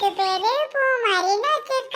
அதுக்கு பேரு பூமாரின்னு வச்சிருக்கோம்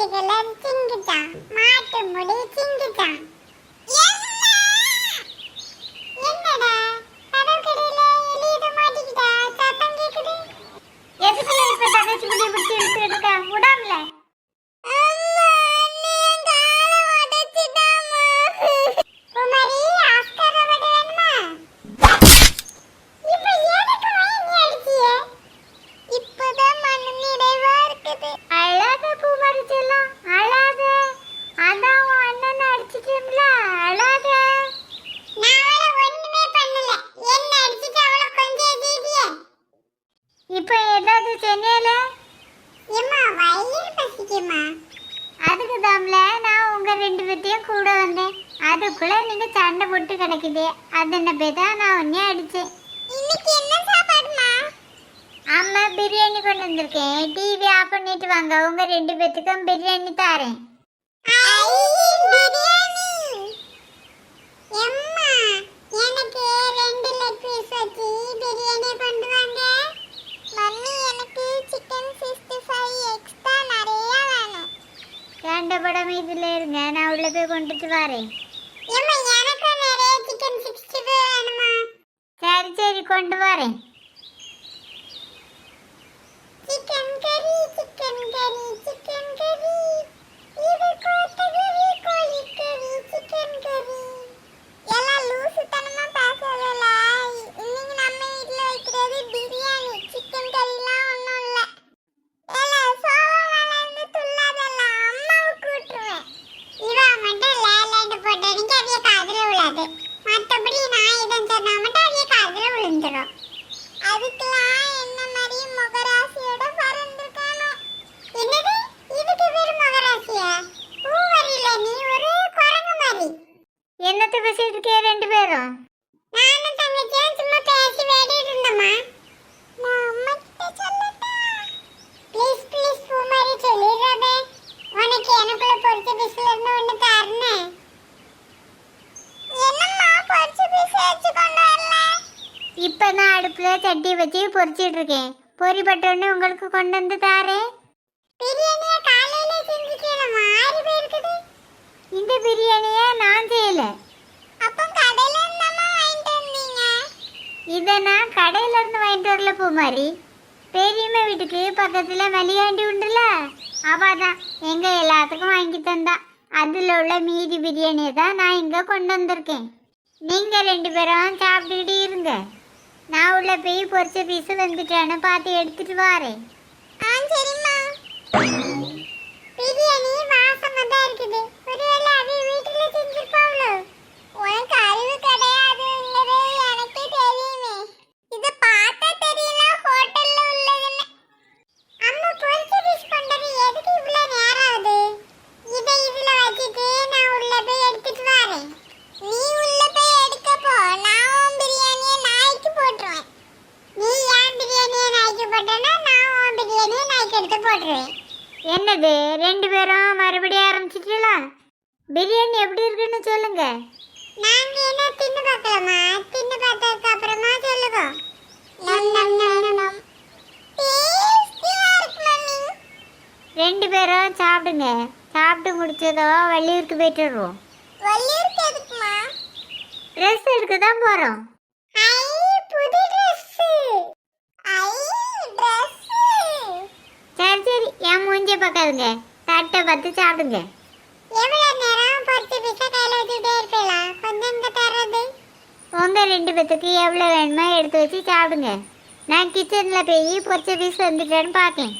சிங்கிக்கல சிங்கிச்சான் மாட்டு முடி சிங்கிச்சான் நடக்குது சென்னையில ஏமா வயிறு பசிக்குமா? அதுக்கு தாம்ல நான் உங்கள் ரெண்டு பேர்த்தையும் கூட வந்தேன். அதுக்குள்ளே நீங்க சண்டை போட்டு கிடக்குது. அது என்ன பேதா நான் ஒன்னே அடிச்சேன். இன்னைக்கு என்ன சாப்பாடுமா? அம்மா பிரியாணி கொண்டு வந்திருக்கேன். டிவி ஆஃப் பண்ணிட்டு வாங்க. உங்கள் ரெண்டு பேத்துக்கும் பிரியாணி தாரேன். எனக்கு ரெண்டு லெக் உள்ள போய் கொண்டுட்டு வரேன் எனக்கு நிறைய சிக்கன் சிக்ஸ்டி ஃபைவ் வேணுமா சரி சரி கொண்டு வரேன் சிக்கன் கறி சிக்கன் கறி சிக்கன் கறி இப்போ நான் அடுப்பில் சட்டி வச்சு பொரிச்சிட்டு இருக்கேன் பொரிப்பட்டோன்னு உங்களுக்கு கொண்டு வந்து தாரேன் இந்த பிரியாணியை நான் செய்யல. இதை நான் கடையில இருந்து வாங்கிட்டு வரல பூமாரி. பெரியம்மா வீட்டுக்கு பக்கத்துல மல்லிகாண்டி உண்டுல? அவ தான். எங்க எல்லாத்துக்கும் வாங்கி தந்தா. அதுல உள்ள மீதி பிரியாணியை தான் நான் இங்க கொண்டு வந்திருக்கேன். நீங்க ரெண்டு பேரும் சாப்பிட்டுக்கிட்டு நான் உள்ள போய் பொரிச்ச பீஸ் வந்துட்டான்னு பார்த்து எடுத்துட்டு வரேன். ஆ சரிம்மா பிரியாணி வாசமா தான் இருக்குது ஒருவேளை அது வீட்டுல செஞ்சிருப்பாங்களோ உனக்கு அறிவு கிடையாதுங்கிறது எனக்கே தெரியுமே இத பார்த்தா தெரியல ஹோட்டல்ல உள்ளதுன்னு அம்மா பொரிச்ச பீஸ் கொண்டது எதுக்கு இவ்வளவு நேரம் ஆகுது இதை இதுல வச்சுட்டு நான் உள்ள போய் எடுத்துட்டு வரேன் நீ உள்ள போய் எடுக்க போ நான் உன் பிரியாணியை நாய்க்கு போட்டுருவேன் நீ ஏன் பிரியாணியை நாய்க்கு போட்டேன்னா நான் உன் பிரியாணியை நாய்க்கு எடுத்து போட்டுருவேன் என்னது ரெண்டு பேரும் மறுபடியும் ஆரம்பிச்சிட்டீங்களா? பிரியாணி எப்படி இருக்குன்னு சொல்லுங்க. நாங்க என்ன தின்னு பார்க்கலாமா? தின்னு பார்த்ததுக்கு அப்புறமா சொல்லுவோம் ரெண்டு பேரும் சாப்பிடுங்க. சாப்பிட்டு முடிச்சதோ வள்ளியூருக்கு போயிட்டு வருவோம். வள்ளியூருக்கு எதுக்குமா? ட்ரெஸ் எடுக்க தான் போறோம் புது ட்ரெஸ் சரி சரி என் பார்க்காதுங்க தட்டை பார்த்து சாப்பிடுங்க. எவ்வளவு நேரம் பொரிச்ச பீஸா கையில வச்சுட்டே இருப்பீங்களா கொஞ்சம் தர்றது. உங்க ரெண்டு பேத்துக்கு எவ்வளவு வேணுமோ எடுத்து வச்சு சாப்பிடுங்க. நான் கிச்சன்ல போய் பொரிச்ச பீஸ் வந்துட்டேன்னு பார்க்கேன்.